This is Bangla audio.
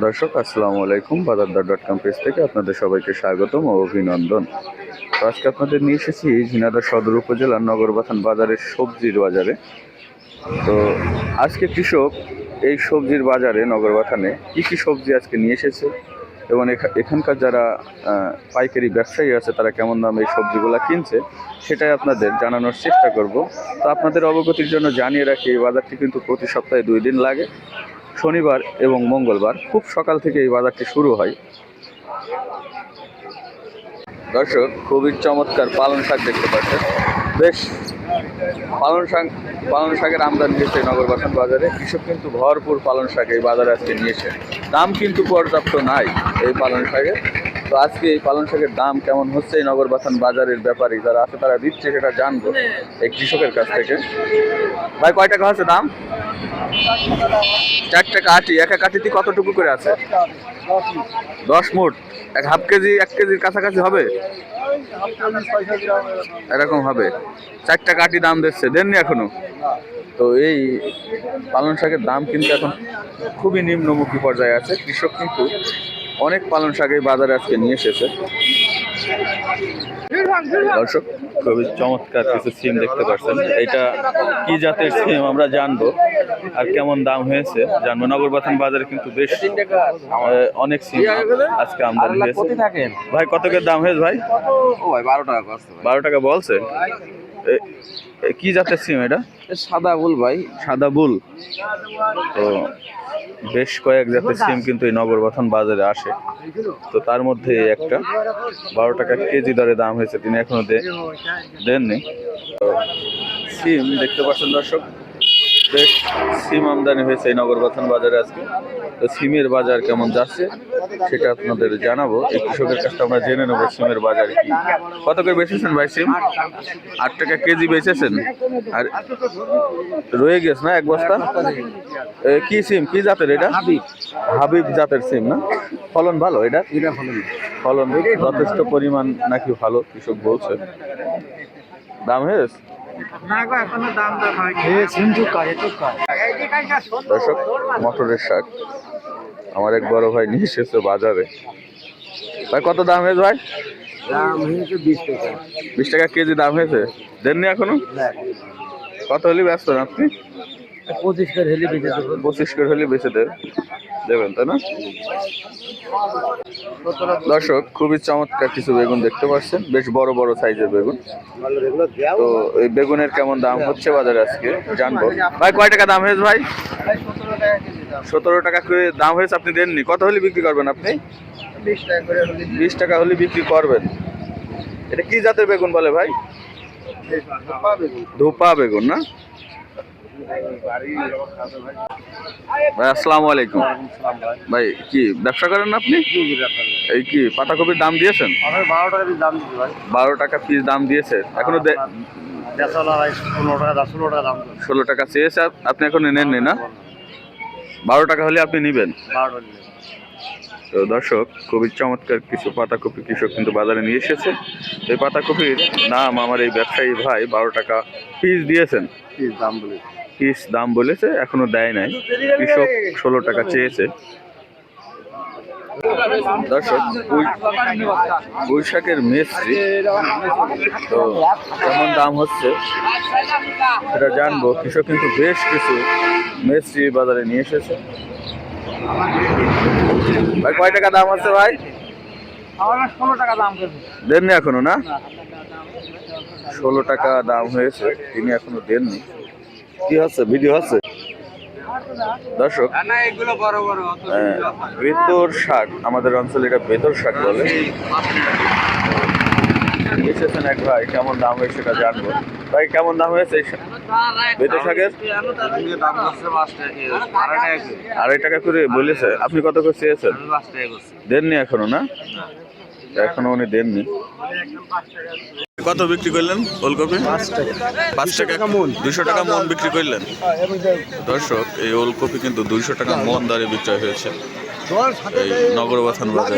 দর্শক, আসসালামু আলাইকুম। বাজারদার ডট কম পেজ থেকে আপনাদের সবাইকে স্বাগতম ও অভিনন্দন। তো আজকে আপনাদের নিয়ে এসেছি ঝিনাইদহ সদর উপজেলার নগরবাথান বাজারের সবজির বাজারে। তো আজকে কৃষক এই সবজির বাজারে, নগরবাথানে কী কী সবজি আজকে নিয়ে এসেছে এবং এখা- এখানকার যারা পাইকারি ব্যবসায়ী আছে, তারা কেমন দামে এই সবজিগুলো কিনছে সেটাই আপনাদের জানানোর চেষ্টা করব। তো আপনাদের অবগতির জন্য জানিয়ে রাখি, এই বাজারটি কিন্তু প্রতি সপ্তাহে দুই দিন লাগে। শনিবার এবং মঙ্গলবার খুব সকাল থেকে এই বাজারটি শুরু হয়। দর্শক খুবই চমৎকার পালন শাক দেখতে পাচ্ছেন। বেশ পালন শাক পালন শাকের আমদানি হয়েছে নগরবাসন বাজারে। কৃষক কিন্তু ভরপুর পালন শাক এই বাজারে আজকে নিয়েছে। দাম কিন্তু পর্যাপ্ত নাই এই পালন শাকের। তো আজকে এই পালং শাকের দাম কেমন হচ্ছে? এই নগরবাথান বাজারের ব্যাপারী যারা আছে তারা দিচ্ছে সেটা জানব এই কৃষকের কাছ থেকে। ভাই, কয় টাকা হচ্ছে দাম? চার টাকা আটি, এক এক আটিতে কতটুকু করে আছে? দশ মুট এক হাফ কেজি, এক কেজির কাছাকাছি হবে? এরকম হবে। চার টাকা আটি দাম দিচ্ছে। দেননি এখনও? তো এই পালং শাকের দাম কিন্তু এখন খুবই নিম্নমুখী পর্যায়ে আছে। কৃষক কিন্তু অনেক পালং শাক এই বাজারে আজকে নিয়ে এসেছে। দর্শক খুবই চমৎকার কিছু সিম দেখতে পাচ্ছেন। এটা কি জাতের সিম আমরা জানব আর কেমন দাম হয়েছে। জানব নগরবাথান বাজারে কিন্তু বেশ অনেক সিম আজকে আমদানি হয়েছে। ভাই কত দাম হয়েছে ভাই? বারো টাকা বারো টাকা বলছে? কি জাতের সিম এটা? সাদা বুল ভাই। সাদা বুল। তো বেশ কয়েক জাতের সিম কিন্তু এই নগরবাথান বাজারে আসে। তো তার মধ্যে একটা বারো টাকা কেজি দরে দাম হয়েছে। তিনি এখনও দেননি। সিম দেখতে পাচ্ছেন দর্শক বেশ সিম আমদানি হয়েছে এই নগরবাথান বাজারে আজকে। তো সিমের বাজার কেমন যাচ্ছে সেটা আপনাদের জানাব। এই কৃষকের কাছে আমরা জেনে নেব সিমের বাজার কি। কত করে বেচেছেন ভাই সিম? আট টাকা কেজি বেচেছেন। আর রয়ে গেছে না এক বস্তা? কি সিম? কি জাতের এটা? হাবিব। জাতের সিম না? ফলন ভালো এটা? ফলন যথেষ্ট পরিমাণ নাকি ভালো কৃষক বলছে। দাম হয়েছে দর্শক মটরের শাক। আমার এক বড় ভাই নিয়ে এসেছে বাজারে। ভাই কত দাম হয়েছে ভাই? দাম বিশ টাকা। বিশ টাকা কেজি দাম হয়েছে। দেননি এখনও? কত হলে ব্যস্ত আপনি? পঁচিশ করে হেলে বেঁচে দেবো। পঁচিশ করে হলে বেঁচে দেবে। দেবেন, তাই না? দর্শক, খুবই চমৎকার কিছু বেগুন দেখতে পাচ্ছেন। বেশ বড় বড় সাইজের বেগুন। তো এই বেগুনের কেমন দাম হচ্ছে বাজারে আজকে, জানব। ভাই, কয় টাকা দাম হয়েছে ভাই? সতেরো টাকা করে দাম হয়েছে, আপনি দেননি। কত হলে বিক্রি করবেন আপনি? বিশ টাকা হলে বিক্রি করবেন। এটা কি জাতের বেগুন বলে ভাই? ধোপা বেগুন, না? ভাই আসসালামু আলাইকুম। ভাই। কি ব্যবসা করেন আপনি? এই কি পাতাকপির দাম দিয়েছেন? বারো টাকা দাম ভাই। বারো টাকা পিস দাম দিয়েছে। এখনও ষোলো টাকা চেয়েছে আপ- আপনি এখনও নেননি না বারো টাকা হলে আপনি নেবেন? তো দর্শক খুবই চমৎকার কিছু পাতাকপি কৃষক কিন্তু বাজারে নিয়ে এসেছে। এই পাতাকপির দাম আমার এই ব্যবসায়ী ভাই বারো টাকা পিস দিয়েছেন। পিস দাম বলে পিস দাম বলেছে, এখনও দেয় নাই। কৃষক ষোলো টাকা চেয়েছে। দর্শক, পুঁই মিস্ত্রি তো কেমন দাম হচ্ছে? সেটা জানব। কৃষক কিন্তু বেশ কিছু মিস্ত্রি বাজারে নিয়ে এসেছে। ভাই, কয় টাকা দাম হচ্ছে ভাই? দেননি এখনও, না? ষোলো টাকা দাম হয়েছে, তিনি এখনও দেননি। কি হচ্ছে ভিডিও হচ্ছে দর্শক বেতর শাক আমাদের অঞ্চলে এটা বেতর শাক বলে। এসেছেন এক ভাই কেমন দাম হয়েছে সেটা জানব। ভাই কেমন দাম হয়েছে? বেতর শাকের আড়াই টাকা করে বলেছে। আপনি কত করে চেয়েছেন? দেননি এখনও না? এখনও উনি দেননি। কত বিক্রি করলেন ওলকপি? পাঁচ টাকা। মন। দুশো টাকা মন বিক্রি করলেন? দর্শক এই ওলকপি কিন্তু দুইশো টাকা মন দরে বিক্রয় হয়েছে। এই নগরবাথান বাজারে।